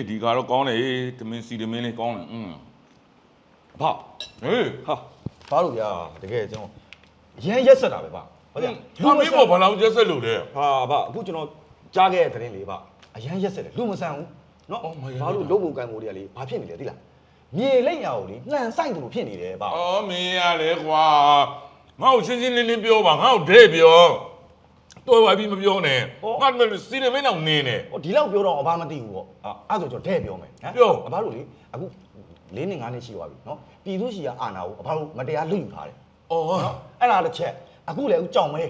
အေးဒီကတော့ကောင်းတယ်ဟေးတမင်စီတမင်လေးကောင်းတယ်อืมအဖဟေးဟာဘာလို့ဗျာတကယ်ကျွန်တော်အရန်ရက်ဆက်တာပဲဗျဟုတ်တယ်လူမင်းပေါ်ဘာလို့ရက်ဆက်လို့လဲဟာဗျအခုကျွန်တော်ကြားခဲ့တဲ့သတင်းလေးဗျအရန်ရက်ဆက်တယ်လူမဆန်ဘူးနော်အော်မရဘူးဘာလို့လုံးပုံကံမိုးတွေကလေဘာဖြစ်နေလဲသိလားမြေလိမ့်ရအောင်လေနှံဆိုင်သူလိုဖြစ်နေတယ်ဗျအော်မင်းရလေကွာငါ့ကိုရှင်းရှင်းလင်းလင်းပြောပါငါ့ကိုဒဲပြော တော်ပါပြီမပြောနဲ့ငါစီတမင်တော့နင်းနေ ဟိုဒီလောက်ပြောတော့အဘမသိဘူးပေါ့အာအဲ့ဒါဆိုကျွန်တော်တဲ့ပြောမယ်ဟမ်ပြောအဘတို့လေအခု၄နှစ်၅နှစ်ရှိသွားပြီနော်ပြည်သူရှိရအာနာကိုအဘတို့မတရားလွတ်ယူထားတယ်အော်နော်အဲ့ဒါတစ်ချက်အခုလေအခုကြောင်မဲ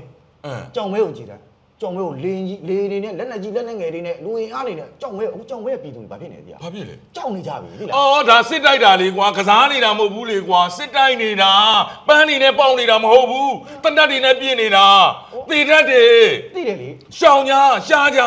အင်းကြောင်မဲကိုကြည်တယ် ကြောင်မဲကိုလင်းကြီးလေနေနဲ့လက်လက်ကြီးလက်လက်ငယ်တွေနဲ့လူရင်အားနေနဲ့ကြောင်မဲအခုကြောင်မဲပြည်သူတွေဘာဖြစ်နေလဲသိလားဘာဖြစ်လဲကြောက်နေကြပြီသိလားအော်ဒါစစ်တိုက်တာလေကွာကစားနေတာမဟုတ်ဘူးလေကွာစစ်တိုက်နေတာပန်းနေနဲ့ပေါက်နေတာမဟုတ်ဘူးတနတ်တွေနဲ့ပြင်းနေတာတေတတ်တယ်သိတယ်လေရှောင်ညာရှားကြ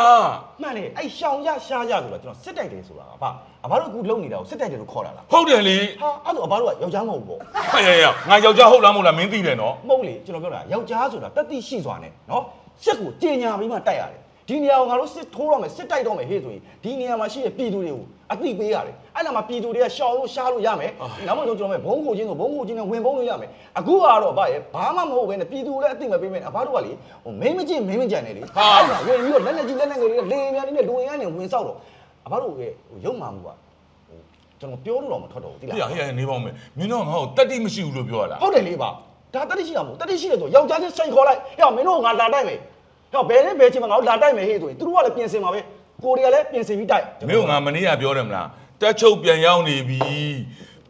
မှန်တယ်အဲ့ရှောင်ရရှားရဆိုတာကျွန်တော်စစ်တိုက်တယ်ဆိုတာကဘာအဘတို့အခုလုံနေတာကိုစစ်တိုက်တယ်လို့ခေါ်တာလားဟုတ်တယ်လေဟာအဲ့ဒါအဘတို့ကယောက်ျားမဟုတ်ဘူးပေါ့ဟဲ့ရရငါယောက်ျားဟုတ်လားမဟုတ်လားမင်းသိတယ်နော်မဟုတ်လေကျွန်တော်ပြောတာယောက်ျားဆိုတာတတိရှိစွာနဲ့နော် စစ်ကိုတင်ညာပြီးမှတိုက်ရတယ်ဒီနေရာကိုငါတို့စစ်ထိုးတော့မယ်စစ်တိုက်တော့မယ်ဟေ့ဆိုရင်ဒီနေရာမှာရှိတဲ့ပြည်သူတွေကိုအသိပေးရတယ်အဲ့ဒါမှပြည်သူတွေကရှောင်လို့ရှားလို့ရမယ်နောက်မှတော့ကျွန်တော်မဲ့ဘုံကိုချင်းဆိုဘုံကိုချင်းနဲ့ဝင်ဘုံလို့ရမယ်အခုကတော့ဗာရဲ့ဘာမှမဟုတ်ဘဲနဲ့ပြည်သူလည်းအသိမပေးမယ်အဘတို့ကလေဟိုမင်းမချင်းမင်းမကြံနေလေအဲ့ဒါဝင်ပြီးတော့လက်လက်ကြီးလက်လက်ငယ်လေးလေများလေးနဲ့လူဝင်ရနေဝင်ဆောက်တော့အဘတို့ရဲ့ဟိုရုံမှမှုကဟိုကျွန်တော်ပြောလို့တော့မထွက်တော့ဘူးတိဟဲ့လားဟဲ့နေပါဦးမယ်မင်းတော့ငါ့ကိုတတိမရှိဘူးလို့ပြောရလားဟုတ်တယ်လေပါ ဒါတတိရှိအောင်မဟုတ်တတိရှိတယ်ဆိုယောက်ျားချင်းဆိုင်ခေါ်လိုက်ဟဲ့မင်းတို့ငါလာတိုက်မယ်ဟဲ့ဘယ်နဲ့ဘယ်ချိန်မှာငါတို့လာတိုက်မယ်ဟေ့ဆိုရင်သူတို့ကလည်းပြင်ဆင်ပါပဲကိုရီးယားလည်းပြင်ဆင်ပြီးတိုက်မင်းတို့ငါမနေ့ကပြောတယ်မလားတက်ချုပ်ပြန်ရောက်နေပြီ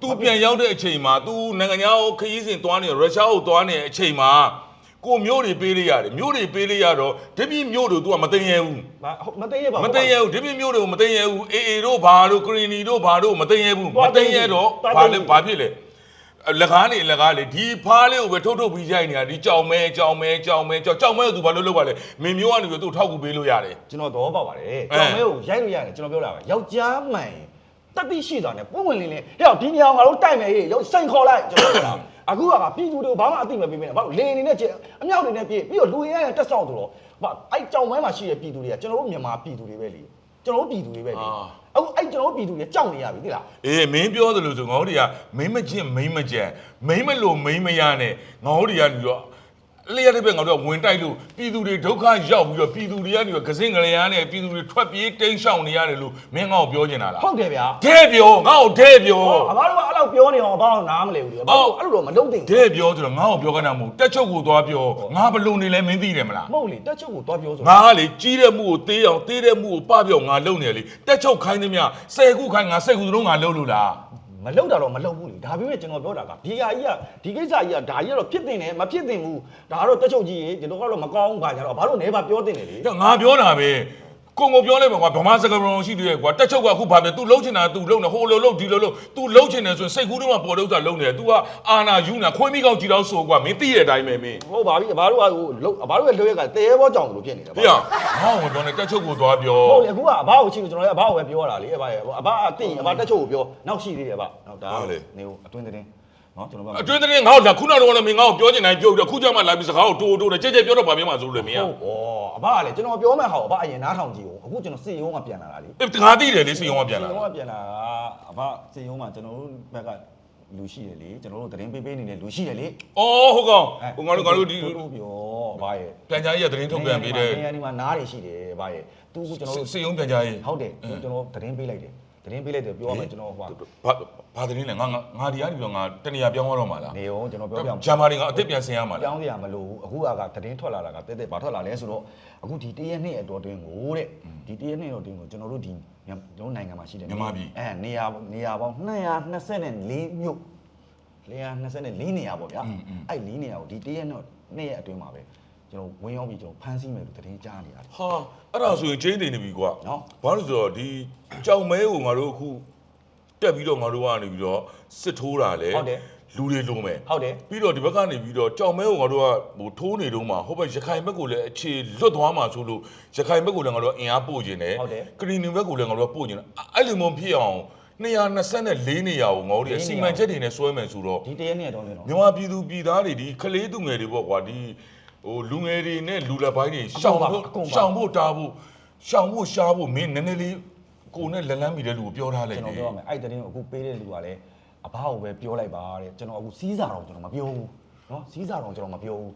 သူပြန်ရောက်တဲ့အချိန်မှာသူနိုင်ငံသားကိုခရီးစဉ်သွားနေရုရှားကိုသွားနေတဲ့အချိန်မှာကိုမျိုးတွေပေးလိုက်ရတယ်မျိုးတွေပေးလိုက်ရတော့ဒိပြင်းမျိုးတို့ तू ကမတင်ရဘူးမတင်ရပါဘူးမတင်ရဘူးဒိပြင်းမျိုးတို့မတင်ရဘူးအေအေတို့ဘာတို့ကရင်နီတို့ဘာတို့မတင်ရဘူးမတင်ရတော့ဘာလဲဘာဖြစ်လဲ လကားနေလကားလေဒီဖားလေးကိုပဲထုတ်ထုတ်ပြီးရိုက်နေတာဒီကြောင်မဲကြောင်မဲကြောင်မဲကြောင်ကြောင်မဲကို तू ဘာလို့လုပ်ပါလဲမင်းမျိုးကနေပြီး तू ထောက်ကူပေးလို့ရတယ်ကျွန်တော်တော့ပါပါတယ်ကြောင်မဲကိုရိုက်လို့ရတယ်ကျွန်တော်ပြောတာပဲယောက်ျားမှန်ရင်တတိရှိတာနဲ့ပုံဝင်လင်းလင်းဟဲ့ဒီနေရာငါတို့တိုက်မယ်ဟေ့ရောက်စိန်ခေါ်လိုက်ကျွန်တော်ပြောတာအခုကပြည်သူတွေကိုဘာမှအသိမပေးမနဲ့ဘာလို့လေနေနဲ့အမြောက်တွေနဲ့ပြေးပြီးတော့လူရရတက်ဆောက်ဆိုတော့ဘာအဲ့ကြောင်မဲမှာရှိတဲ့ပြည်သူတွေကကျွန်တော်တို့မြန်မာပြည်သူတွေပဲလေ ကျွန်တော်တို့ပြည်သူတွေပဲလေအခုအဲ့ကျွန်တော်တို့ပြည်သူတွေကြောက်နေရပြီသိလားအေးမင်းပြောသလိုဆိုငါတို့တွေကမိမ့်မချင်းမိမ့်မကြံမိမ့်မလို့မိမ့်မရနဲ့ငါတို့တွေကနေတော့ လျှက်တဲ့ဘက်ငါတို့ကဝင်တိုက်လို့ပြည်သူတွေဒုက္ခရောက်ပြီးတော့ပြည်သူတွေကနေတော့ကစင်ကလေးရားနဲ့ပြည်သူတွေထွက်ပြေးတိမ်းရှောင်နေရတယ်လို့မင်းငါ့ကိုပြောနေတာလားဟုတ်တယ်ဗျာတဲ့ပြောငါ့ကိုတဲ့ပြောအဘတို့ကအဲ့လောက်ပြောနေအောင်အဘတို့နားမလဲဘူးလေအဘတို့အဲ့လိုတော့မလုပ်သင့်ဘူးတဲ့ပြောဆိုတော့ငါ့ကိုပြောကနာမဟုတ်တက်ချုပ်ကိုသွားပြောငါဘလို့နေလဲမင်းသိတယ်မလားမဟုတ်လေတက်ချုပ်ကိုတွားပြောဆိုငါကလေကြီးတဲ့မှုကိုသေးအောင်သေးတဲ့မှုကိုပပြောငါလုံနေလေတက်ချုပ်ခိုင်းသမျှဆယ်ခုခိုင်းငါဆယ်ခုသလုံးငါလုံလို့လား မလုပ်တာတော့မလုပ်ဘူးလေဒါပေမဲ့ကျွန်တော်ပြောတာကဒီဟာကြီးကဒီကိစ္စကြီးကဒါကြီးကတော့ဖြစ်တင်တယ်မဖြစ်တင်ဘူးဒါကတော့တက်ချုပ်ကြီးရေဒီလိုကတော့မကောင်းဘူးခါကြတော့ဘာလို့နေပါပြောတင်တယ်လေ။ငါပြောတာပဲ။ ကိုကိုပြောလိုက်ပါကွာဗမာစကားလုံးရှိသေးတယ်ကွာတက်ချုပ်ကအခုဘာလဲ तू လှုပ်ချင်တာ तू လှုပ်နေဟိုလိုလှုပ်ဒီလိုလှုပ် तू လှုပ်ချင်တယ်ဆိုရင်စိတ်ကူးတော့မှပေါ်တော့တာလှုပ်နေတယ် तू ကအာနာယူနာခွေးမိကောက်ကြည့်တော့ဆိုကွာမင်းသိတဲ့အတိုင်းပဲမင်း ဟုတ်ပါပြီအဘတို့ကဟိုလုံးအဘတို့ရဲ့လွှဲကတဲရဲဘောကြောင်လို့ဖြစ်နေတာ ။ပြ။ငါ့ကိုတော့တက်ချုပ်ကိုသွားပြော ဟုတ်လေအခုကအဘကိုချင်းကျွန်တော်လည်းအဘကိုပဲပြောတာလေအဘရဲ့အဘအသိရင်အဘတက်ချုပ်ကိုပြောနောက်ရှိသေးတယ်အဘနောက်ဒါနေဟိုအတွင်းသတင်း နော်ကျွန်တော်ပြောအတွင်းသတင်းငါ့ကိုလာခုနကတော့လည်းမင်းငါ့ကိုပြောချင်တိုင်းပြောပြီးတော့ခုကျမှလာပြီးစကားကိုတိုးတိုးနဲ့ကြဲကြဲပြောတော့ဗာပြောမှဆိုလို့လေမင်းဟုတ်ဩအဘကလေကျွန်တော်ပြောမဲ့ဟာကိုအဘအရင်နားထောင်ကြည့်ဦးအခုကျွန်တော်စစ်ရုံးကပြန်လာတာလေ။အေးငါသိတယ်လေစီယုံကပြန်လာစစ်ရုံးကပြန်လာတာအဘစစ်ရုံးမှာကျွန်တော်တို့ဘက်ကလူရှိတယ်လေကျွန်တော်တို့သတင်းပေးပေးနေတဲ့လူရှိတယ်လေ။အော်ဟုတ်ကောင်ဟိုငါတို့ငါတို့ဒီတို့ပြောအဘရဲ့ပြန်ကြားကြီးကသတင်းထုတ်ပြန်ပေးတယ်နေရာဒီမှာနားတွေရှိတယ်အဘရဲ့သူကကျွန်တော်တို့စီယုံပြန်ကြားကြီးဟုတ်တယ်သူကျွန်တော်သတင်းပေးလိုက်တယ် သတင်းပေးလိုက်တယ်ပြောရမယ်ကျွန်တော်ဟိုဘာဘာသတင်းလဲငါငါဒီကနေပြီးတော့ငါတနေရာပြောင်းသွားတော့မှာလားနေအောင်ကျွန်တော်ပြောပြမယ်ဂျာမာတွေကအစ်စ်ပြန်ဆင်ရမှာလားပြောင်းစရာမလိုဘူးအခုကသတင်းထွက်လာတာကတက်တက်ဘာထွက်လာလဲဆိုတော့အခုဒီတရက်နှစ်အတော်တွင်းကိုတဲ့ဒီတရက်နှစ်အတော်တွင်းကိုကျွန်တော်တို့ဒီကျွန်တော်နိုင်ငံမှာရှိတယ်မြန်မာပြည်အဲနေရာနေရာပေါင်း224မြို့224နေရာပေါ့ဗျာအဲ့၄နေရာကိုဒီတရက်နှစ်နှစ်ရက်အတွင်းမှာပဲ ကျွန်တော်ဝင်းရောက်ပြီးကျွန်တော်ဖမ်းဆီးမယ်လို့သတင်းကြားနေရတယ် ဟာအဲ့ဒါဆိုရင်ချင်းတင်နေပြီကွာနော် ဘာလို့ဆိုတော့ဒီကြောင်မဲကိုငါတို့အခုတက်ပြီးတော့ငါတို့ကနေပြီးတော့စစ်ထိုးတာလေဟုတ်တယ်လူတွေလုံးမယ်ဟုတ်တယ်ပြီးတော့ဒီဘက်ကနေပြီးတော့ကြောင်မဲကိုငါတို့ကဟိုထိုးနေတော့မှဟိုဘက်ရခိုင်ဘက်ကိုလည်းအခြေလွတ်သွားမှဆိုလို့ရခိုင်ဘက်ကိုလည်းငါတို့ကအင်အားပို့ခြင်းတယ်ဟုတ်တယ်ကရီနင်ဘက်ကိုလည်းငါတို့ကပို့ခြင်းတယ်အဲ့လိုမျိုးဖြစ်အောင်224နေရာကိုငါတို့ကစီမံချက်တွေနဲ့စွဲမယ်ဆိုတော့ ဒီတရက်နှစ်အတွင်းတော့မြန်မာပြည်သူပြည်သားတွေဒီကလေးသူငယ်တွေပေါ့ကွာဒီ ဟိုလူငယ်တွေနဲ့လူလက်ပိုင်းတွေရှောင်ဖို့ရှောင်ဖို့တားဖို့ရှောင်ဖို့ရှားဖို့မင်းနည်းနည်းလေးကိုနဲ့လက်လန်းမိတဲ့လူကိုပြောထားလိုက်တယ်ကျွန်တော်ပြောရမယ်အဲ့တဲ့င်းကိုအခုပေးတဲ့လူကလည်းအဘကိုပဲပြောလိုက်ပါတဲ့ကျွန်တော်အခုစီးစာတော့ကျွန်တော်မပြောဘူးနော်စီးစာတော့ကျွန်တော်မပြောဘူး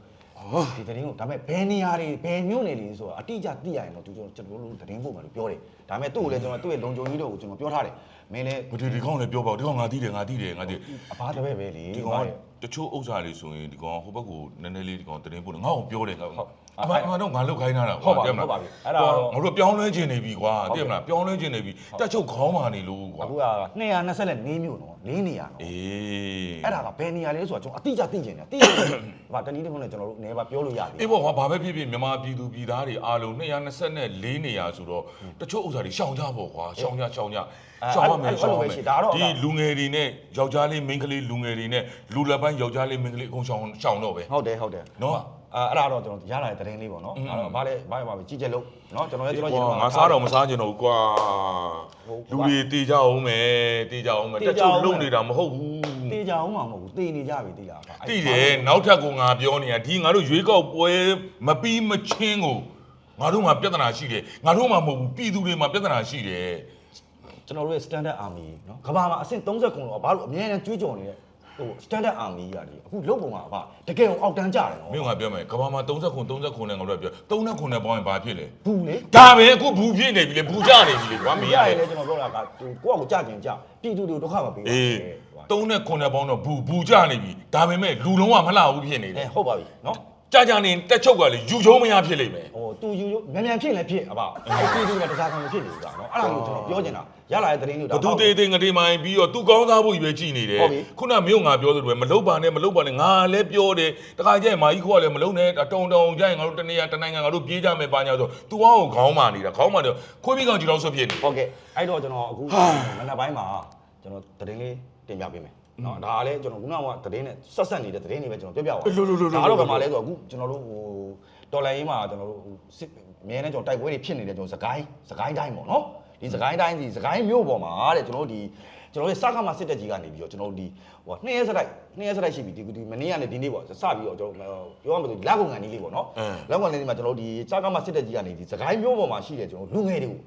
ဒီသတင်းကိုဒါပေမဲ့ဘယ်နေရာတွေဘယ်မြို့နယ်တွေဆိုတာအတိအကျသိရရင်တော့သူကျွန်တော်တို့သတင်းပို့မှာလို့ပြောတယ်ဒါပေမဲ့သူ့ကိုလည်းကျွန်တော်သူ့ရဲ့လုံခြုံရေးတော့ကိုကျွန်တော်ပြောထားတယ်မင်းလည်းဒီဒီကောင်လည်းပြောပါဦးဒီကောင်ငါသိတယ်ငါသိတယ်ငါသိအဘတပည့်ပဲလေဒီကောင် တချို့ဥစ္စာတွေဆိုရင်ဒီကောင်ဟိုဘက်ကိုနည်းနည်းလေးဒီကောင်တင်ပို့တယ်ငါ့ကိုပြောတယ်ဟုတ်အမှန်အမှန်တော့ငါလုတ်ခိုင်းထားတာဟုတ်ပါပြီဟုတ်ပါပြီအဲ့ဒါတော့ငါတို့ပြောင်းလဲခြင်းနေပြီကွာသိမလားပြောင်းလဲခြင်းနေပြီတက်ချုပ်ခေါင်းမာနေလို့ကွာအခုက224မြို့နော်၄နေရာနော်အေးအဲ့ဒါကဘယ်နေရာလဲဆိုတော့ကျွန်တော်အတိအကျသိချင်တယ်သိရင်ဗာတနည်းတစ်ခုနဲ့ကျွန်တော်တို့နေပါပြောလို့ရပြီအေးပေါ့ကွာဘာပဲဖြစ်ဖြစ်မြန်မာပြည်သူပြည်သားတွေအားလုံး224နေရာဆိုတော့တချို့ဥစ္စာတွေရှောင်ကြပေါ့ကွာရှောင်ကြရှောင်ကြ ရှောင်ရမယ်ရှောင်ရမယ်ဒီလူငယ်တွေနဲ့ယောက်ျားလေးမိန်းကလေးလူငယ်တွေနဲ့လူလက်ပိုင်းယောက်ျားလေးမိန်းကလေးအကုန်ရှောင်ရှောင်တော့ပဲဟုတ်တယ်ဟုတ်တယ်နော်အာအဲ့ဒါတော့ကျွန်တော်ရလာတဲ့သတင်းလေးပေါ့နော်အဲ့တော့ဗာလဲဗာဗာပဲကြည့်ချက်လို့နော်ကျွန်တော်လည်းကျွန်တော်ကွာငါစားတော့မစားချင်တော့ဘူးကွာလူတွေတေးကြအောင်မယ်တေးကြအောင်မယ်တက်ချုပ်လုံနေတာမဟုတ်ဘူးတေးကြအောင်မှာမဟုတ်ဘူးတေးနေကြပြီတေးလားဗာတိတယ်နောက်ထပ်ကိုငါပြောနေတာဒီငါတို့ရွေးကောက်ပွဲမပြီးမချင်းကိုငါတို့မှာပြဿနာရှိတယ်ငါတို့မှာမဟုတ်ဘူးပြည်သူတွေမှာပြဿနာရှိတယ် ကျွန်တော်တို့ရဲ့ standard army နော်ကဘာမှာအဆင့်30ခုတော့ဘာလို့အများနဲ့ကြွေးကြော်နေတဲ့ဟို standard army ရတယ်အခုလုတ်ပုံမှာဗာတကယ်အောင်အောက်တန်းကြတယ်နော်မင်းကပြောမယ်ကဘာမှာ30ခု30ခုနဲ့ငါတို့ကပြော30ခုနဲ့ပေါင်းရင်ဘာဖြစ်လဲဘူးလေဒါပဲအခုဘူးဖြစ်နေပြီလေဘူးကြနေပြီလေကွာမင်းရရရလေလေကျွန်တော်ပြောတာကဟိုကိုယ့်အကိုကြကျင်ကြပြည်သူတွေကိုဒုက္ခမပေးဘူးအေး3နဲ့9နဲ့ပေါင်းတော့ဘူးဘူးကြနေပြီဒါပေမဲ့လူလုံးဝမလှဘူးဖြစ်နေတအဲယ်ဟုတ်ပါပြီနော် ကြာကြာနေတက်ချုပ်ကလေယူချုံးမရဖြစ်လိမ့်မယ်ဟိုတူယူမြန်မြန်ဖြစ်လည်းဖြစ်အပါအဲ့ပြည်သူကတစားခံဖြစ်နေကြနော်အဲ့ဒါကိုကျွန်တော်ပြောချင်တာရလာတဲ့သတင်းတွေဘသူသေးသေးငတိမိုင်းပြီးတော့သူကောင်းစားဖို့ကြီးပဲကြည်နေတယ်ဟုတ်ပြီခုနမြို့ငါပြောသလိုပဲမလုတ်ပါနဲ့မလုတ်ပါနဲ့ငါလည်းပြောတယ်တခါကျရင်မာကြီးခေါ်လည်းမလုတ်နဲ့တုံတုံကျရင်ငါတို့တနေရာတနိုင်ငံငါတို့ပြေးကြမယ်ပါညာဆို तू အောကိုခေါင်းမာနေတာခေါင်းမာတယ်ခွေးပြီးကောင်ကြီးတော့ဆွဖြစ်နေဟုတ်ကဲ့အဲ့တော့ကျွန်တော်အခုမနက်ပိုင်းမှာကျွန်တော်သတင်းလေးတင်ပြပေးမယ် နော်ဒါကလည်းကျွန်တော်ခုနကသတင်းနဲ့ဆက်ဆက်နေတဲ့သတင်းတွေပဲကျွန်တော်ပြောပြပါဒါတော့ဗမာလဲဆိုအခုကျွန်တော်တို့ဟိုတော်လိုင်းရေးမှာကျွန်တော်တို့စစ်အများနဲ့ကျွန်တော်တိုက်ပွဲတွေဖြစ်နေတယ်ကျွန်တော်စကိုင်းစကိုင်းတိုင်းပေါ့နော်ဒီစကိုင်းတိုင်းဒီစကိုင်းမြို့ပေါ်မှာတဲ့ကျွန်တော်တို့ဒီကျွန်တော်ရဲ့စကားမစစ်တက်ကြီးကနေပြီးတော့ကျွန်တော်တို့ဒီဟိုနှစ်ရက်စတိုက်နှစ်ရက်စတိုက်ရှိပြီဒီဒီမနေ့ကနေဒီနေ့ပေါ့စပြီးတော့ကျွန်တော်ပြောရမယ်ဆိုလက်ကုန်ကန်ကြီးလေးပေါ့နော်လက်ကုန်ကန်လေးမှာကျွန်တော်ဒီစကားမစစ်တက်ကြီးကနေဒီစကိုင်းမြို့ပေါ်မှာရှိတယ်ကျွန်တော်လူငယ်တွေကို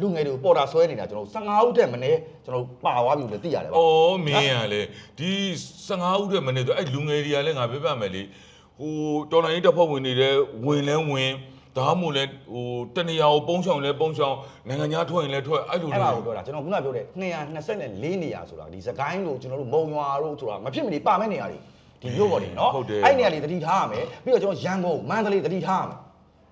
လူငယ်တွေကိုပေါ်တာဆွဲနေတာကျွန်တော်15ဦးတက်မနေကျွန်တော်ပါသွားပြီလို့သိရတယ်ဗျ။အော်မင်းရလေဒီ15ဦးတဲ့မနေ့ဆိုအဲ့လူငယ်တွေကလည်းငါပြပြမယ်လေဟိုတော်လိုင်းတပ်ဖွဲ့ဝင်တွေလည်းဝင်လဲဝင်ဒါမှမဟုတ်လဲဟိုတနေရာကိုပုံချောင်လဲပုံချောင်နိုင်ငံခြားထွက်ရင်လဲထွက်အဲ့လိုအဲ့လေဒါကိုပြောတာကျွန်တော်ခုနပြောတဲ့224နေရာဆိုတာဒီစကိုင်းလို့ကျွန်တော်တို့မုံရွာတို့ဆိုတာမဖြစ်မနေပါမဲ့နေရာတွေဒီမြို့ပေါ်တွေနော်အဲ့နေရာတွေတတိထားရမယ်ပြီးတော့ကျွန်တော်ရန်ကုန်မန္တလေးတတိထားရမယ်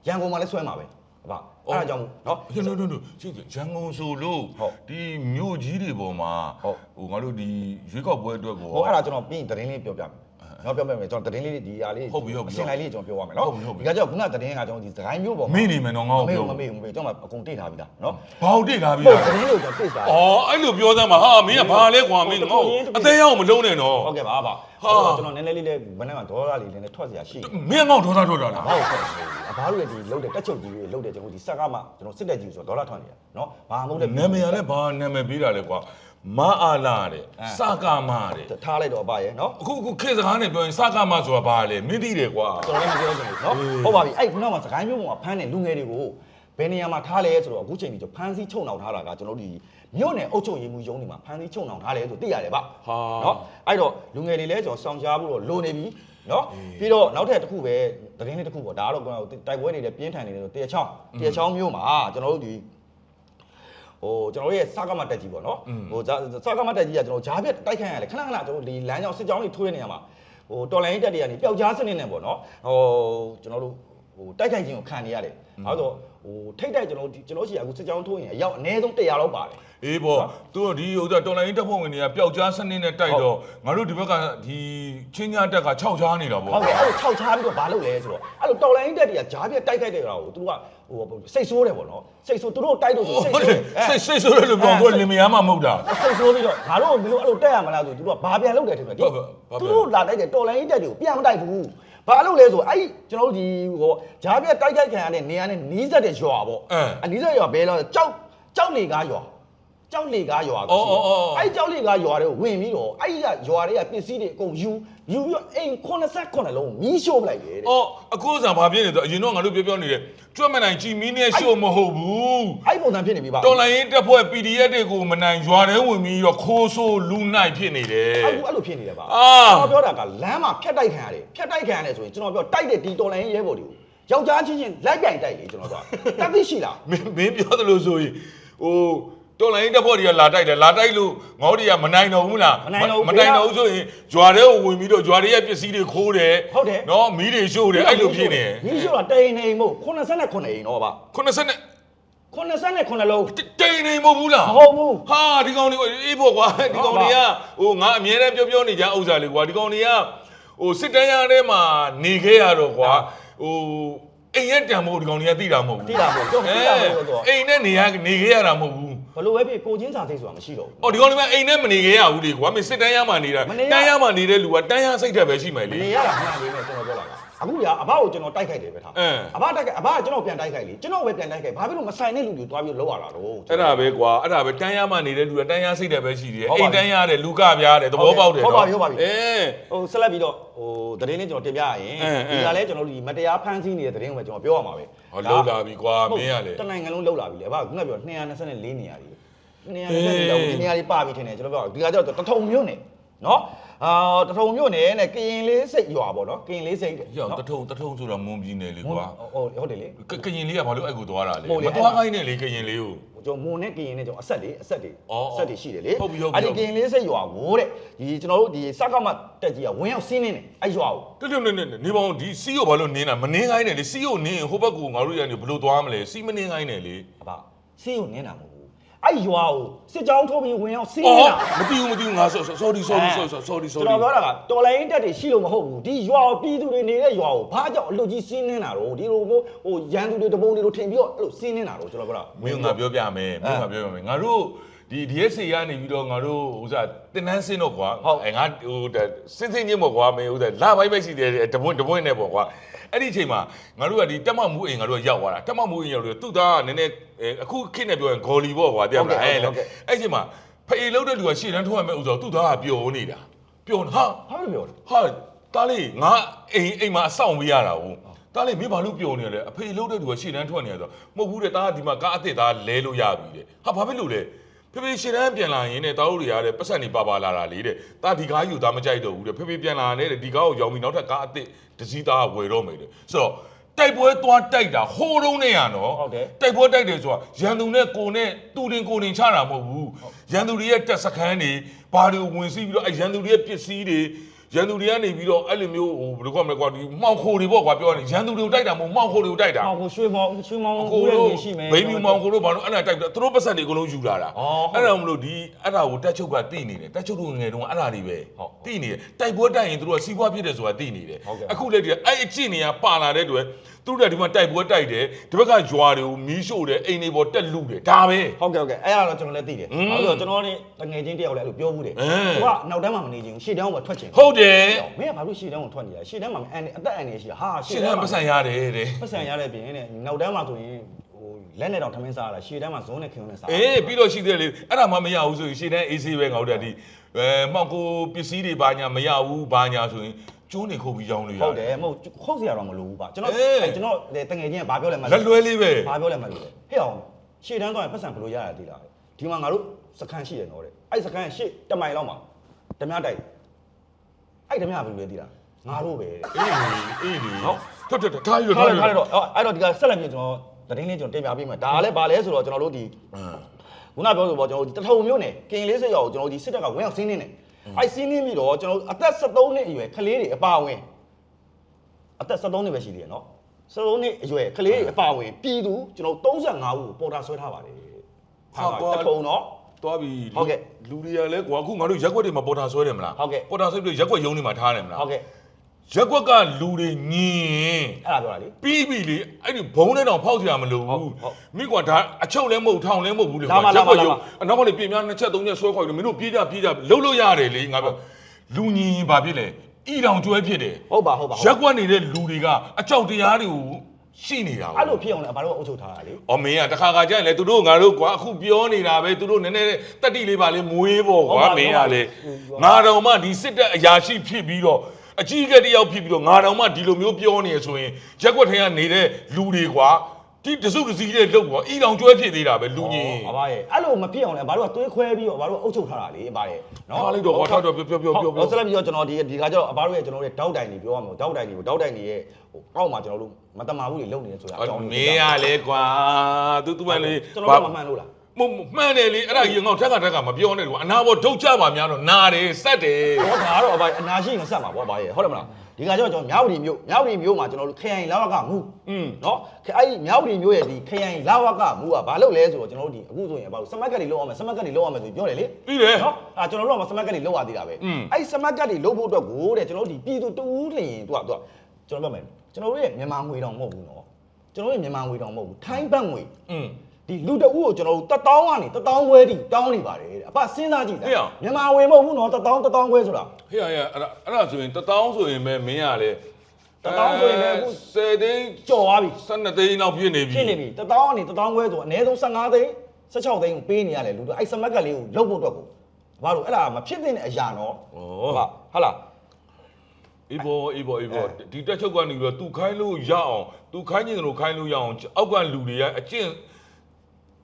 ရန်ကုန်မှာလည်းဆွဲမှာပဲ ဟုတ်ပါအဲ့ဒါကြောင့်နော်ဟိုနော်နော်နော်ရှိတယ်ရန်ကုန်ဆိုလို့ဟုတ်ဒီမြို့ကြီးတွေပေါ်မှာဟုတ် ဟိုငါတို့ဒီရွေးကောက်ပွဲအတွက်ကိုဟိုအဲ့ဒါကျွန်တော်ပြီးရင်သတင်းလေးပြောပြမယ် နော်ပြောပြမယ်ကျွန်တော်သတင်းလေးဒီဟာလေး ဟုတ်ပြီဟုတ်ပြီ အစင်လိုက်လေးကျွန်တော်ပြောရမယ်နော် ဟုတ်ပြီဟုတ်ပြီ ဒီကကြောင့်ခုနသတင်းကကျွန်တော်ဒီစကိုင်းမြို့ပေါ် မင်းနေမယ်နော်ငါ့ မ ကို မေ့ ပြော ဘူးမမေ့ဘူးမမေ့ဘူးကျွန်တော်အကုန်တိတ်ထားပြီလားနော် ဘာဟုတ်တိတ်ထားပြီ ဟုတ် လား သတင်းလို့ကျွန်တော်တိတ်ထား အော်အဲ့လိုပြောစမ်းပါဟာမင်းကဘာလဲကွာမင်းငါ့ကိုအသေးရောက်မလုံးနဲ့နော် ဟုတ်ကဲ့ပါပါ ဟာ ကျွန်တော်နည်းနည်းလေးလေးဘယ်နဲ့မှဒေါ်လာလေးလေးနဲ့ထွက်เสียရှိတယ် မင်းငါ့ကိုဒေါသထွက်တာလား ဘာလို့ထွက်လဲအဘာလို့လဲဒီလုတ်တဲ့တက်ချုပ်ကြီးတွေလုတ်တဲ့ကျွန်တော်ဒီစက်ကမှကျွန်တော်စစ်တက်ကြီးဆိုတော့ဒေါ်လာထွက်နေတာနော်ဘာမဟုတ်တဲ့ နာမည်ရလဲဘာနာမည်ပေးတာလဲကွာ မအားလာတဲ့အဲစကာမတဲ့ထားလိုက်တော့အပါရဲ့နော်အခုအခုခေတ်စကားနဲ့ပြောရင်စကာမဆိုတာဘာလဲမင်းသိတယ်ကွာကျွန်တော်လည်းမပြောချင်ဘူးနော်အေးဟုတ်ပါပြီအဲ့ခုနကမှစကိုင်းမျိုးပေါ်မှာဖမ်းတဲ့လူငယ်တွေကိုဘယ်နေရာမှာထားလဲဆိုတော့အခုချိန်ကြီးကျွန်တော်ဖမ်းဆီးချုပ်နှောင်ထားတာကကျွန်တော်တို့ဒီမြို့နယ်အုပ်ချုပ်ရေးမှူးရုံးတွေမှာဖမ်းဆီးချုပ်နှောင်ထားတယ်ဆိုသိရတယ်ဗျနော်အဲ့တော့လူငယ်တွေလည်းကျွန်တော်စောင့်ရှားဖို့တော့လိုနေပြီနော်ပြီးတော့နောက်ထပ်တစ်ခုပဲသတင်းလေးတစ်ခုပေါ့ဒါကတော့ကျွန်တော်တိုက်ပွဲတွေလည်းပြင်းထန်နေတယ်ဆိုတရချောင်းတရချောင်းမျိုးမှာကျွန်တော်တို့ဒီ ဟိုကျွန်တော်တို့ရဲ့စကားမတက်ကြီးပေါ့နော်ဟိုစကားမတက်ကြီးကကျွန်တော်ဂျားပြက်တိုက်ခိုင်းရတယ်ခဏခဏကျွန်တော်ဒီလမ်းကြောင်းစစ်ကြောင်းတွေထိုးရနေရမှာဟိုတော်လိုင်းတက်တွေကနေပျောက်ကြားစနစ်နဲ့ပေါ့နော်ဟိုကျွန်တော်တို့ဟိုတိုက်ခိုက်ခြင်းကိုခံနေရတယ်အဲတော့ဟိုထိတ်တိုက်ကျွန်တော်ကျွန်တော်ရှိအခုစစ်ကြောင်းထိုးရင်အယောက်အနည်းဆုံး100လောက်ပါတယ်အေးပေါ့သူတို့ဒီဟိုတော်လိုင်းတပ်ဖွဲ့ဝင်တွေကပျောက်ကြားစနစ်နဲ့တိုက်တော့ငါတို့ဒီဘက်ကဒီချင်းညာတက်က6ချားနေတာပေါ့ဟုတ်ကဲ့အဲ့လို6ချားပြီးတော့ဘာလုပ်လဲဆိုတော့အဲ့လိုတော်လိုင်းတက်တွေကဂျားပြက်တိုက်ခိုက်တဲ့ကောင်ကိုသူက ဟိုစိတ်ဆိုးတယ်ပေါ့နော်စိတ်ဆိုးသူတို့တိုက်လို့ဆိုစိတ်ဟုတ်ဆိုးတယ်စိတ်စိတ်ဆိုးတယ်လို့ပြောတော့လင်မယားမှမဟုတ်တာစိတ်ဆိုးပြီးတော့ငါတို့ကဘယ်လိုအဲ့လိုတက်ရမလားဆိုသူတို့ကဘာပြန်လုပ်တယ်ထင်တယ်ဟုတ်ပါဘာပြန်သူတို့လာတိုက်တယ်တော်လိုင်းတက်တွေကိုပြန်မတိုက်ဘူးဘာလို့လဲဆိုအဲ့ဒီကျွန်တော်တို့ဒီဟိုဂျားပြက်တိုက်ခိုက်ခံရတဲ့နေရာနဲ့နီးစပ်တဲ့ရွာပေါ့အဲအနီးစပ်ရွာဘယ်လဲကြောက်ကြောက်နေကားရွာ ကြောက်လေကားရွာအော်အော်အော်အဲ့ကြောက်လေကားရွာတွေကိုဝင်ပြီးတော့အဲ့ဒီကရွာတွေကပစ္စည်းတွေအကုန်ယူယူပြီးတော့အိမ်89လုံးမီးရှို့ပလိုက်တယ်တဲ့ အော်အခုစံဘာဖြစ်နေတော့အရင်တော့ငါတို့ပြောပြောနေတယ်ကြွတ်မနိုင်ကြည်မီနဲ့ရှို့မဟုတ်ဘူးအဲ့ပုံစံဖြစ်နေပြီပါတော်လိုင်းရင်တက်ဖွဲ့ PDF တွေကိုမနိုင်ရွာထဲဝင်ပြီးတော့ခိုးဆိုးလူနိုင်ဖြစ်နေတယ် အခုအဲ့လိုဖြစ်နေတယ်ပါအာ ကျွန်တော်ပြောတာကလမ်းမှာဖြတ်တိုက်ခံရတယ်ဖြတ်တိုက်ခံရတယ်ဆိုရင်ကျွန်တော်ပြောတိုက်တဲ့ဒီတော်လိုင်းရဲဘော်တွေကိုယောက်ျားချင်းချင်းလိုက်ပြိုင်တိုက်လေကျွန်တော်ပြောတသိရှိလား မင်းမင်းပြောသလိုဆိုရင်ဟို တော်လိုင်းတက်ဖွဲ့တွေကလာတိုက်တယ်လာတိုက်လို့ငေါတွေကမနိုင်တော့ဘူးလားမနိုင်တော့ဘူးမနိုင်တော့ဘူးဆိုရင်ရွာထဲကိုဝင်ပြီးတော့ရွာတွေရဲ့ပစ္စည်းတွေခိုးတယ်ဟုတ်တယ်နော်မီးတွေရှို့တယ်အဲ့လိုဖြစ်နေတယ်မီးရှို့တာတိန်နေမို့89အိမ်တော့ပါ90နဲ့89လုံးတိန်နေမဟုတ်ဘူးလားမဟုတ်ဘူးဟာဒီကောင်တွေကအေးဖို့ကွာဒီကောင်တွေကဟိုငါအမြဲတမ်းပြောပြောနေကြဥစ္စာလေးကွာဒီကောင်တွေကဟိုစစ်တမ်းရထဲမှာနေခဲ့ရတော့ကွာဟိုအိမ်ရက်တံမို့ဒီကောင်တွေကသိတာမဟုတ်ဘူးသိတာပေါ့ကျွန်တော်သိတာပေါ့ဆိုတော့အိမ်နဲ့နေရနေခဲ့ရတာမဟုတ်ဘူး ဘလို့ပဲဖြစ်ကိုချင်းစာသိဆိုတာမရှိတော့ဘူး အော်ဒီကောင်တွေကအိမ်နဲ့မနေခဲ့ရဘူးလေကွာမင်းစစ်တမ်းရမှာနေတာမနေရ တန်းရမှာနေတဲ့လူကတန်းရစိတ်တက်ပဲရှိမယ်လေ နေရတာမှန်လေးနဲ့ကျွန်တော်ပြောတာက အခုကအဘကိုကျွန်တော်တိုက်ခိုက်တယ်ပဲထားအင်းအဘတိုက်ခိုက်အဘကကျွန်တော်ပြန်တိုက်ခိုက်လေကျွန်တော်ပဲပြန်တိုက်ခိုက်ဘာဖြစ်လို့မဆိုင်တဲ့လူတွေတွားပြီးလောက်ရတာတော့အဲ့ဒါပဲကွာအဲ့ဒါပဲတန်းရမှာနေတဲ့လူကတန်းရစိတ်တက်ပဲရှိတယ်ဟုတ်ပါပြီအိမ်တန်းရတယ်လူကပြားတယ်သဘောပေါက်တယ်ဟုတ်ပါပြီဟုတ်ပါပြီအေးဟိုဆက်လက်ပြီးတော့ဟိုသတင်းလေးကျွန်တော်တင်ပြရရင်အင်းအင်းဒီကလည်းကျွန်တော်တို့ဒီမတရားဖမ်းဆီးနေတဲ့သတင်းကိုပဲကျွန်တော်ပြောရမှာပဲဟောလောက်လာပြီကွာဟုတ်မင်းရလေတနိုင်ငံလုံးလောက်လာပြီလေအဘကခုနကပြော224နေရာကြီး224အေးနေရာကြီးနေရာကြီးပါပြီထင်တယ်ကျွန်တော်ပြောဒီကကျတော့တထုံမြို့နယ် နော်အာတထုံမြို့နယ်နဲ့ကရင်လေးစိတ်ရွာပေါ့နော်ကရင်လေးစိတ်တဲ့ရောက်နော်တထုံတထုံဆိုတာမွန်ပြည်နယ်လေကွာဟုတ်ဟုတ်တယ်လေကကရင်လေးကဘာလို့အဲ့ကိုသွားတာလဲဟုတ်လေမသွားခိုင်းနဲ့လေကရင်လေးကိုကျွန်တော်မွန်နဲ့ကရင်နဲ့ကျွန်တော်အဆက်တွေအဆက်တွေအော်အဆက်တွေရှိတယ်လေဟုတ်ပြီဟုတ်ပြီအဲ့ဒီကရင်လေးစိတ်ရွာကိုတဲ့ဒီကျွန်တော်တို့ဒီစကားမတက်ကြီးကဝင်ရောက်စီးနေတယ်အဲ့ရွာကိုတက်တက်နေနေနေပေါင်းဒီစီကိုဘာလို့နင်းတာမနင်းခိုင်းနဲ့လေစီကိုနင်းရင်ဟိုဘက်ကငါတို့ရနေဘလို့သွားမလဲစီမနင်းခိုင်းနဲ့လေအဘစီးကိုနင်းတာမဟုတ်ဘူး အဲ့ရွာကိုစစ်ကြောင်းထိုးပြီးဝင်ရောက်စီးအော်နေတာမသိဘူးမသိဘူးငါ sorry sorry sorry sorry ကျွန် sorry တော်ပြောတာကတော်လိုင်းတက်တွေရှိလို့မဟုတ်ဘူးဒီရွာကိုပြည်သူတွေနေတဲ့ရွာကိုဘာကြောင့်အလုတ်ကြီးစီးနေတာတော့ဒီလိုမျိုးဟိုရန်သူတွေတပုံတွေလိုထင်ပြီးတော့အဲ့လိုစီးနေတာတော့ကျွန်တော်ပြောတာမင်းငါပြောပြမယ်မင်းငါပြောပြမယ်ငါတို့ဒီ DSC ကနေပြီးတော့ငါတို့ဥစားတင်နန်းစင်းတော့ကွာအဲငါဟိုစင်းစင်းချင်းပေါ့ကွာမင်းဥစားလာပိုင်းပဲရှိတယ်တပွင့်တပွင့်နဲ့ပေါ့ကွာ အဲ့ဒီအချိန်မှာငါတို့ကဒီတက်မမှုအိမ်ငါတို့ရောက်သွားတာတက်မမှုအိမ်ရောက်လို့သူ့သားကနည်းနည်းအခုခေတ်နဲ့ပြောရင်ဂေါ်လီပေါ့ကွာတရားမလားအဲ့လေအဲ့ချိန်မှာဖေလုံးတဲ့လူကရှေ့တန်းထွက်ရမယ်ဥစားသူ့သားကပျော်နေတာပျော်ဟာဟာလို့ပြောတာဟာတားလေးငါအိမ်အိမ်မှာအဆောင်ပေးရတာဟုတ်တားလေးမင်းဘာလို့ပျော်နေရလဲအဖေလုံးတဲ့သူကရှေ့တန်းထွက်နေရဆိုမဟုတ်ဘူးတဲ့တားကဒီမှာကားအစ်စ်သားလဲလို့ရပြီတဲ့ဟာဘာဖြစ်လို့လဲ ဖေဖေရှေ့တန်းပြန်လာရင်တဲ့တားတို့တွေရတဲ့ပတ်စံနေပါပါလာတာလေတဲ့တားဒီကားယူသားမကြိုက်တော့ဘူးတဲ့ဖေဖေပြန်လာတဲ့ဒီကားကိုရောင်းပြီးနောက်ထပ်ကားအစ်စ်ဒစီသားကဝယ်တော့မယ်တဲ့ဆိုတော့တိုက်ပွဲသွားတိုက်တာဟိုးတုံးနဲ့ရနော်ဟုတ်တယ်တိုက်ပွဲတိုက်တယ်ဆိုတာရန်သူနဲ့ကိုနဲ့တူတင်ကိုတင်ချတာမဟုတ်ဘူးရန်သူတွေရဲ့တက်စခန်းတွေဘာတွေဝင်စီးပြီးတော့အဲရန်သူတွေရဲ့ပစ္စည်းတွေ ရန်သူတွေကနေပြီးတော့အဲ့လိုမျိုးဟိုဘယ်လိုခေါ်မလဲကွာဒီမှောင်ခိုတွေပေါ့ကွာပြောရရင်ရန်သူတွေကိုတိုက်တာမဟုတ်မှောင်ခိုတွေကိုတိုက်တာဟောကိုရွှေမောင်ရွှေမောင်ကိုကိုတို့လည်းရှိမယ်ဘိန်းမြူမောင်ကိုတို့ဘာလို့အဲ့ဒါတိုက်တာသူတို့ပတ်စံတွေအကုန်လုံးယူလာတာအော်ဟုတ်အဲ့ဒါမလို့ဒီအဲ့ဒါကိုတက်ချုပ်ကတိနေတယ်တက်ချုပ်တို့ငယ်တုန်းကအဲ့ဒါတွေပဲဟုတ်တိနေတယ်တိုက်ပွဲတိုက်ရင်သူတို့ကစီးပွားဖြစ်တယ်ဆိုတာတိနေတယ်ဟုတ်ကဲ့အခုလည်းဒီအဲ့အကျင့်နေရပါလာတဲ့အတွက်သူတို့ကဒီမှာတိုက်ပွဲတိုက်တယ်ဒီဘက်ကရွာတွေကိုမီးရှို့တယ်အိမ်တွေပေါ်တက်လူတယ်ဒါပဲဟုတ်ကဲ့ဟုတ်ကဲ့အဲ့ဒါတော့ကျွန်တော်လည်းသိတယ်อืมဟုတ်ဆိုကျွန်တော်လည်းတငယ်ချင်းတယောက်လည်းအဲ့လိုပြောဘူးတယ်အင်းသူကနောက်တန်းမှာမနေချင်ဘူးရှေ့တန်းမှာထွက်ချင်ဟုတ်တယ်မင်းကဘာလို့ရှေ့တန်းကိုထွက်နေလဲရှေ့တန်းမှာအန်အသက်အန်နေရှိတာဟာရှင်းလန်းပတ်စံရတယ်တဲ့ပတ်စံရတဲ့ပြင်နဲ့နောက်တန်းမှာဆိုရင်ဟိုလက်နဲ့တော့ထမင်းစားရတာရှေ့တန်းမှာဇုံးနဲ့ခင်ုံနဲ့စားအေးပြီးတော့ရှိသေးတယ်လေအဲ့ဒါမှမရဘူးဆိုရင်ရှေ့တန်း AC ပဲငါတို့ကဒီအဲမှောင်ကိုပစ္စည်းတွေဘာညာမရဘူးဘာညာဆိုရင်ကျိုးနေခုတ်ပြီးရောင်းလို့ရဟုတ်တယ်မဟုတ်ခုတ်စရာတော့မလိုဘူးပါကျွန်တော်အေးအဲ့ကျွန်တော်လေတငယ်ချင်းကဘာပြောလဲမလက်လွဲလေးပဲဘာပြောလဲမလို့လေဟဲ့အောင်ရှေ့တန်းသွားရင်ပတ်စံဘယ်လိုရရသေးလားဒီမှာငါတို့စခန်းရှိရတော့တဲ့အဲ့စခန်းရှေ့တမိုင်လောက်မှာဓမြတိုက် အဲ့ဓမြဘယ်လိုလဲသေးလားငါတို့ပဲတဲ့အေးလေအေးလေဟုတ်ထွက်ထွက်ထားရထားထားလိုက်ရထားလိုက်တော့အဲ့အဲ့တော့ဒီကဆက်လက်ပြီးကျွန်တော်သတင်းလေးကျွန်တော်တင်ပြပေးမယ်ဒါလည်းဘာလဲဆိုတော့ကျွန်တော်တို့ဒီခုနပြောဆိုပေါ့ကျွန်တော်တို့ဒီတထုံမျိုးနဲ့ကင်လေးစိတ်ရောက်ကိုကျွန်တော်တို့ဒီစစ်တပ်ကဝင်ရောက်စီးနေတယ်အဲ့စီးနေပြီးတော့ကျွန်တော်တို့အသက်73နှစ်အရွယ်ကလေးတွေအပါအဝင်အသက်73နှစ်ပဲရှိသေးတယ်နော်73နှစ်အရွယ်ကလေးတွေအပါအဝင်ပြည်သူကျွန်တော်35ဦးကိုပေါ်တာဆွဲထားပါတယ်တထုံနော် သွားပြီဟုတ်ကဲ့လူတွေကလည်းကွာအခုငါတို့ရက်ွက်တွေမှာပေါ်တာဆွဲတယ်မလားဟုတ်ကဲ့ ပေါ်တာဆွဲပြီးရက်ွက်ယုံတွေမှာထားတယ်မလားဟုတ်ကဲ့ရက်ွက်ကလူတွေညင်အဲ့ဒါပြောတာလေ ပြီးပြီလေအဲ့ဒီဘုံနဲ့တော့ဖောက်စရာမလိုဟုတ်ဘူးဟုတ်မိကွာဒါအချုပ်လည်းမဟုတ်ထောင်လည်းမဟုတ်ဘူးလေလာပါလာပါလာပါအနောက်ကနေပြင်များနှစ်ချက်သုံးချက်ဆွဲခွာပြီးမင်းတို့ပြေးကြပြေးကြလှုပ်လို့ရတယ်လေငါပြောလူညင်ဘာဖြစ်လဲဤတောင်ကျွဲဖြစ်တယ် ဟုတ်ပါဟုတ်ပါဟုတ်ပါ ရက်ွက်နေတဲ့လူတွေကအကြောက်တရားတွေကို ရှိနေတာအဲ့လိုဖြစ်အောင်လည်းဘာလို့အုပ်ချုပ်ထားတာလေ။အော်မင်းကတခါခါကျရင်လေသူတို့ငါတို့ကွာအခုပြောနေတာပဲသူတို့နည်းနည်းတက်တိလေးပါလေမွေးပေါ့ကွာမင်းကလေငါတော်မှဒီစစ်တပ်အရာရှိဖြစ်ပြီးတော့အကြီးအကဲတယောက်ဖြစ်ပြီးတော့ငါတော်မှဒီလိုမျိုးပြောနေရဆိုရင်ရက်ွက်ထဲကနေတဲ့လူတွေကွာ ဒီတစုတစည်းတဲ့လုတ်ကွာအီတောင်ကျွဲဖြစ်သေးတာပဲလူကြီးအဘရဲ့အဲ့လိုမဖြစ်အောင်လည်းဘာလို့သွေးခွဲပြီးတော့ဘာလို့အုပ်ချုပ်ထားတာလေအဘရဲ့ထားလိုက်တော့ကွာထားတော့ပြောပြောပြောပြောဟုတ်ဆက်လက်ပြီးတော့ကျွန်တော်ဒီဒီကကျတော့အဘတို့ရဲ့ကျွန်တော်တို့ရဲ့တောက်တိုင်တွေပြောရမှာတောက်တိုင်တွေကိုတောက်တိုင်တွေရဲ့ဟိုအောက်မှာကျွန်တော်တို့မတမာဘူးတွေလုံနေတယ်ဆိုတာအကြောင်းမင်းရလေကွာသူသူမှလေကျွန်တော်တို့မမှန်လို့လား မမှန်တယ်လေအဲ့ဒါကြီးငေါ့ထက်ကထက်ကမပြောနဲ့ကွာအနာဘောဒုတ်ကြပါများတော့နာတယ်စက်တယ် ဟောဒါကတော့အဘအနာရှိရင်ဆက်မှာပေါ့အဘရဲ့ဟုတ်တယ်မလားဒီကကျတော့ကျွန်တော်မြောက်ပြည်မြို့မြောက်ပြည်မြို့မှာကျွန်တော်တို့ခရိုင်လာဝကမူ อืม နော်အဲ့ဒီမြောက်ပြည်မြို့ရဲ့ဒီခရိုင်လာဝကမူကဘာလုပ်လဲဆိုတော့ကျွန်တော်တို့ဒီအခုဆိုရင်ဘာလို့စမတ်ကတ်တွေလောက်အောင်မယ်စမတ်ကတ်တွေလောက်အောင်မယ်ဆိုပြောတယ်လေ ပြီးတယ် နော်အာကျွန်တော်တို့ကစမတ်ကတ်တွေလောက်ရသေးတာပဲ อืม အဲ့ဒီစမတ်ကတ်တွေလောက်ဖို့အတွက်ကိုတဲ့ကျွန်တော်တို့ဒီပြည်သူတူးလျင်သူကသူကကျွန်တော်ပြောမယ်ကျွန်တော်တို့ရဲ့မြန်မာငွေတောင်မဟုတ်ဘူးနော်ကျွန်တော်တို့ရဲ့မြန်မာငွေတောင်မဟုတ်ဘူးထိုင်းဘတ်ငွေ อืม ဒီလူတအုပ်ကိုကျွန်တော်တို့တတောင်းကနေတတောင်းခွဲတိတောင်းနေပါတယ်တဲ့အဖစဉ်းစားကြည့်တာဟေ့ရမြန်မာငွေမဟုတ်ဘူးနော်တတောင်းတတောင်းခွဲဆိုတာ ဟေ့ရရအဲ့ဒါအဲ့ဒါဆိုရင်တထောင်းဆိုရင်ပဲမင်းရလေတသောင်းဆိုရင်လည်းအခု 10သိန်းကြော်သွားပြီ12သိန်းလောက်ပြည့်နေပြီဖြစ်နေပြီတတောင်းကနေတတောင်းခွဲဆိုအနည်းဆုံး15သိန်း16သိန်းကိုပေးနေရတယ်လူတို့အဲ့စမတ်ကတ်လေးကိုလုတ်ဖို့အတွက်ကိုဘာလို့အဲ့ဒါမဖြစ်တဲ့အရာနော်ဩဟုတ်ပါဟုတ်လား အေးဘောအေးဘောအေးဘောဒီတက်ချုပ်ကနေပြီးတော့သူခိုင်းလို့ရအောင်သူခိုင်းနေတယ်လို့ခိုင်းလို့ရအောင်အောက်ကလူတွေကအကျင့်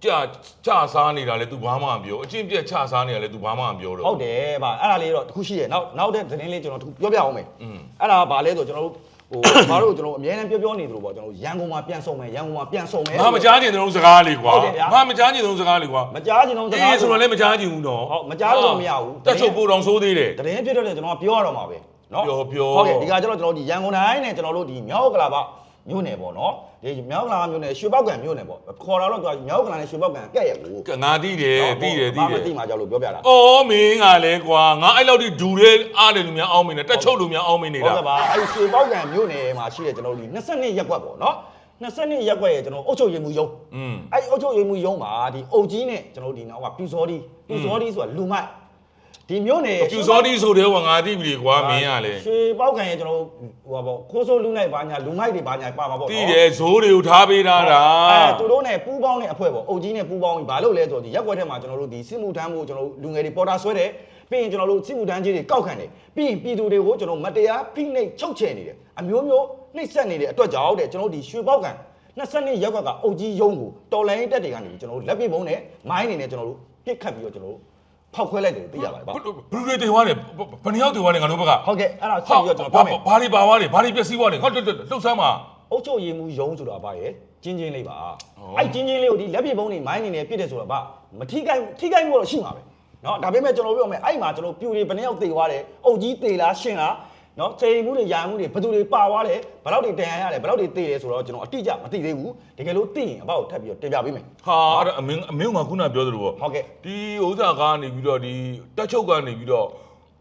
ကြာချစားနေတာလဲ तू ဘာမှမပြောအချင်းပြက်ချစားနေတာလဲ तू ဘာမှမပြောတော့ဟုတ်တယ်ဗျအဲ့ဒါလေးတော့တစ်ခုရှိတယ်နောက်နောက်တဲ့သတင်းလေးကျွန်တော်တစ်ခုပြောပြအောင်မယ်အဲ့ဒါဘာလဲဆိုတော့ကျွန်တော်တို့ဟိုဘာလို့ကျွန်တော်အများနဲ့ပြောပြောနေသလိုပေါ့ကျွန်တော်ရန်ကုန်မှာပြန်ဆုံမယ်ရန်ကုန်မှာပြန်ဆုံမယ်ငါမကြားချင်တဲ့လုံးစကားလေးကွာငါမကြားချင်တဲ့လုံးစကားလေးကွာမကြားချင်တဲ့လုံးစကားအေးဆိုတော့လည်းမကြားချင်ဘူးတော့ဟုတ်မကြားလို့မရဘူးတက်ချုပ်ပို့တော်ဆိုးသေးတယ်သတင်းပြည့်တော့လည်းကျွန်တော်ပြောရတော့မှာပဲနော်ပြောပြောဟုတ်ကဲ့ဒီကကျတော့ကျွန်တော်ဒီရန်ကုန်တိုင်းနဲ့ကျွန်တော်တို့ဒီမြောက်ကလာပါ မြို့နယ်ပေါ့နော်ဒီမြောက်ကလာပမြို့နယ်ရွှေပောက်ကံမြို့နယ်ပေါ့ခေါ်တာတော့သူကမြောက်ကလာနဲ့ရွှေပောက်ကံကဲ့ရကိုကငါသိတယ်သိတယ်သိဘာတမယ်သိမှကြောက်လို့ပြောပြတာအော်မင်းကလည်းကွာငါအဲ့လောက်ထိဒူရဲအားတယ်လူများအောင်းမင်းနဲ့တက်ချုပ်လူများအောင်းမင်းနေဟုတ်တာကဲ့ပါအဲ့ဒီရွှေပောက်ကံမြို့နယ်မှာရှိတဲ့ကျွန်တော်တို့ဒီ22ရက်ကွက်ပေါ့နော်22ရက်ကွက်ရဲ့ကျွန်တော်အုတ်ချုပ်ရည်မှုယုံอืมအဲ့ဒီအုတ်ချုပ်ရည်မှုယုံမှာဒီအုတ်ကြီးနဲ့ကျွန်တော်တို့ဒီနောက်ကပြူစောဒီပြူစောဒီဆိုတာလူမိုက် ဒီမြို့နယ်ပြူစောတိဆိုတဲ့ဟောငါသိပြီလေကွာမင်းကလည်းရွှေပောက်ခံရဲ့ကျွန်တော်ဟိုပါပေါ့ခိုးဆိုးလူနိုင်ပါညာလူမိုက်တွေပါညာပါပါပေါ့သိတယ်ဇိုးတွေကိုထားပေးထားတာအဲသူတို့နဲ့ပူးပေါင်းတဲ့အဖွဲ့ပေါ့အုပ်ကြီးနဲ့ပူးပေါင်းပြီးဘာလုပ်လဲဆိုတော့ဒီရက်ွက်ထဲမှာကျွန်တော်တို့ဒီစစ်မှုထမ်းဖို့ကျွန်တော်တို့လူငယ်တွေပေါ်တာဆွဲတယ်ပြီးရင်ကျွန်တော်တို့စစ်မှုထမ်းကြီးတွေကောက်ခံတယ်ပြီးရင်ပြည်သူတွေကိုကျွန်တော်မတရားဖိနှိပ်ချုပ်ချယ်နေတယ်အမျိုးမျိုးနှိပ်စက်နေတဲ့အတွက်ကြောင့်တဲ့ကျွန်တော်တို့ဒီရွှေပောက်ခံ22ရက်ွက်ကအုပ်ကြီးရုံးကိုတော်လိုင်းတက်တွေကနေကျွန်တော်တို့လက်ပစ်ပုံးနဲ့မိုင်းနေနဲ့ကျွန်တော်တို့ပြစ်ခတ်ပြီးတော့ကျွန်တော်တို့ ဖောက်ခွဲလိုက်တယ်လို့သိရပါတယ်ဗျ ဘလူတွေတေသွားတယ်ဘယ်နှယောက်တေသွားတယ်ငါတို့ဘက်က ဟုတ်ကဲ့အဲ့ဒါဆက်ပြီးတော့ကျွန်တော်ပြောမယ် ဘာတွေပါသွားတယ်ဘာတွေပျက်စီးသွားတယ်ငါတို့လှုပ်ဆမ်းပါ အုတ်ချုပ်ရည်မှုယုံဆိုတာဗါရဲ့ကျင်းချင်းလေးပါအဲ့ကျင်းချင်းလေးကိုဒီလက်ပြပုံးနေမိုင်းနေနေပြစ်တယ်ဆိုတာဗါမထိခိုက်ထိခိုက်မှုတော့ရှိမှာပဲเนาะဒါပေမဲ့ကျွန်တော်ပြောမယ်အဲ့မှာကျွန်တော်ပြူတွေဘယ်နှယောက်တေသွားတယ်အုတ်ကြီးတေလားရှင်လား နော်ချိန်မှုတွေယာမှုတွေဘယ်သူတွေပါသွားလဲဘယ်လောက်တွေတန်ရရတယ်ဘယ်လောက်တွေသိတယ်ဆိုတော့ကျွန်တော်အတိအကျမသိသေးဘူးတကယ်လို့သိရင်အပေါ့ထပ်ပြီးတော့တင်ပြပေးမယ် ဟာအဲ့ဒါအမင်းအမင်းကခုနပြောသလိုပေါ့ဟုတ်ကဲ့ ဒီဥစ္စာကနေပြီးတော့ဒီတက်ချုပ်ကနေပြီးတော့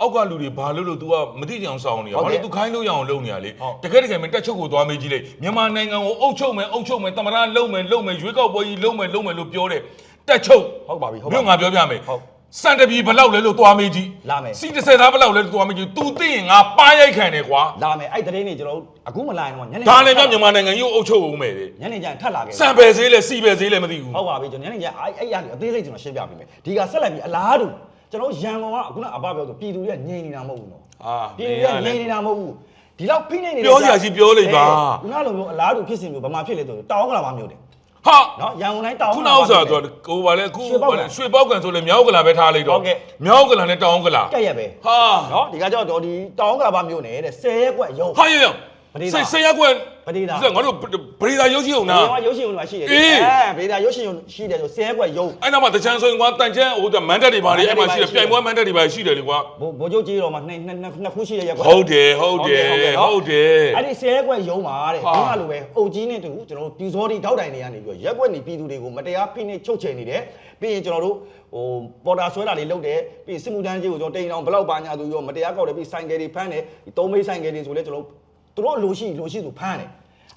အောက်ကလူတွေဘာလို့လို့ तू ကမသိကြအောင်စောင်းနေရဟုတ်ဘာကဲ့လို့ तू ခိုင်းလို့ရအောင်လုပ်နေရလေဟုတ် တကယ်တကယ်မင်းတက်ချုပ်ကိုသွားမေးကြည့်လိုက်မြန်မာနိုင်ငံကိုအုပ်ချုပ်မယ်အုပ်ချုပ်မယ်တမရလုံးမယ်လုံးမယ်ရွေးကောက်ပွဲကြီးလုံးမယ်လုံးမယ်လို့ပြောတယ်တက်ချုပ်ဟုတ်ပါပြီဟုတ်ပါပြီ မြို့ငါပြောပြမယ်ဟုတ် စံတပီဘလောက်လဲလို့သွားမေးကြည့်လာမယ် စီ30သားဘလောက်လဲလို့သွားမေးကြည့် तू သိရင်ငါပါရိုက်ခံတယ်ကွာလာမယ်အဲ့တရင်နေကျွန်တော်အခုမလာရင်တော့ညနေဒါလည်းပြမြန်မာနိုင်ငံကြီးကိုအုပ်ချုပ်အောင်မယ်လေညနေကျရင်ထပ်လာခဲ့စံပယ်ဈေးလဲစီပယ်ဈေးလဲမသိဘူးဟုတ်ပါပြီကျွန်တော်ညနေကျအဲ့အဲ့ရအသေးစိတ်ကျွန်တော်ရှင်းပြပေးမယ်ဒီကဆက်လိုက်ပြီးအလားတူကျွန်တော်ရန်ကုန်ကအခုနအဘပြောဆိုပြည်သူတွေကငြိမ်နေတာမဟုတ်ဘူးနော်အာပြည်သူတွေကငြိမ်နေတာမဟုတ်ဘူးဒီလောက်ဖိနေနေပြောစရာရှိပြောလိုက်ပါခုနလိုမျိုးအလားတူဖြစ်စဉ်မျိုးဘာမှဖြစ်လေဆိုတောင်းကလာပါမျိုးတယ် ဟာနော်ရန်ကုန်တိုင်းတောင်းခုနောက်ဆိုတော့ကိုဗာလဲခုရွှေပေါက်ကန်ရွှေပေါက်ကန်ဆိုလဲမြောက်ကလာပဲထားလိုက်ဟုတော့တ်ကဲ့မြောက်ကလာနဲ့တောင်းကလာကက်ရက်ပဲဟာနော်ဒီကကြောက်တော့ဒီတောင်းကလာပါမျိုးနဲ့တဲ့10ရက်ကွက်ရုံဟာရရပဒေသာစိတ်စိတ်ရက်ကွက် ပဒေသာငါတို့ပရိသာရုပ်ရှိအောင်နာဒီမှာရုပ်ရှင်ရုံကရှိတယ်အေးအဲဗေဒါရုပ်ရှင်ရုံရှိတယ်ဆို10ရက်ကွက်ရုံအဲ့နောက်မှာတချမ်းဆိုရင်ကွာတန်ချမ်းဟိုမန်တက်တွေပါလေအဲ့မှာရှိတယ်ပြိုင်ပွဲမန်တက်တွေပါရှိတယ်လေကွာဘိုးဘိုးချုပ်ကြီးတော်မှာနှစ်နှစ်နှစ်ခုရှိတဲ့ရက်ကွက်ဟုတ်တယ်ဟုတ်တယ်ဟုတ်တယ်အဲ့ဒီဆဲကွက်ရုံးပါတဲ့ဟာဒီကလိုပဲအုပ်ကြီးနဲ့တူကျွန်တော်တို့ပြူစောတိတောက်တိုင်တွေကနေပြီးတော့ရက်ကွက်နေပြည်သူတွေကိုမတရားဖိနှိပ်ချုပ်ချယ်နေတယ်ပြီးရင်ကျွန်တော်တို့ဟိုပေါ်တာဆွဲတာတွေလုပ်တယ်ပြီးရင်စစ်မှုထမ်းကြီးကိုကျွန်တော်တိန်အောင်ဘလောက်ပါညာသူရောမတရားကောက်တယ်ပြီးဆိုင်ကယ်တွေဖမ်းတယ်ဒီသုံးမိတ်ဆိုင်ကယ်တွေဆိုလဲကျွန်တော်တို့တို့လိုရှိလိုရှိသူဖမ်းတယ်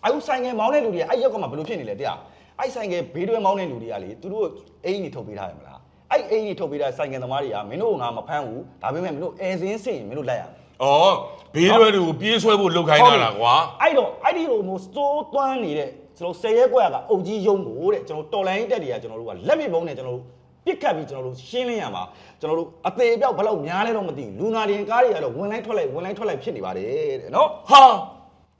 အခုဆိုင်ကယ်မောင်းတဲ့လူတွေကအဲ့ရက်ကွက်မှာဘယ်လိုဖြစ်နေလဲတရားအဲ့ဆိုင်ကယ်ဘေးတွဲမောင်းတဲ့လူတွေကလေသူတို့အိမ်ကြီးထုတ်ပေးထားတယ်မလားအဲ့အိမ်ကြီးထုတ်ပေးထားဆိုင်ကယ်သမားတွေကမင်းတို့ကငါမဖမ်းဘူးဒါပေမဲ့မင်းတို့အဲစင်းစင်ရင်မင်းတို့လိုက်ရမယ်ဘေးရွယ်တွေကိုပြေးဆွဲဖို့လုပ်ခိုင်းတာလားကွာအဲ့တော့အဲ့ဒီလိုမျိုးစိုးသွမ်းနေတဲ့ကျွန်တော်ဆယ်ရဲကွက်ကအုပ်ကြီးယုံကိုတဲ့ကျွန်တော်တော်လိုင်းတက်တွေကကျွန်တော်တို့ကလက်ပစ်ပုံးနဲ့ကျွန်တော်တို့ပြစ်ခတ်ပြီးကျွန်တော်တို့ရှင်းလင်းရမှာကျွန်တော်တို့အသေးအပြောက်ဘယ်လောက်များလဲတော့မသိဘူးလူနာတင်ကားတွေကတော့ဝင်လိုက်ထွက်လိုက်ဝင်လိုက်ထွက်လိုက်ဖြစ်နေပါတယ်တဲ့နော်ဟာ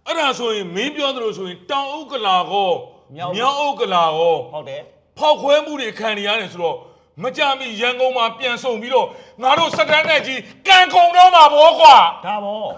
အဲ့ဒါဆိုရင်မင်းပြောသလိုဆိုရင်တောင်ဥက္ကလာကောမြောက် မြောက်ဥက္ကလာကောဟုတ်တယ်ဖောက်ခွဲမှုတွေခံနေရတယ်ဆိုတော့မကြမီရန်ကုန်မှာပြန်ဆုံပြီးတော့ငါတို့စတန်နဲ့ကြီးကန်ကုန်တော့မှာဗောကွာဒါပေါ့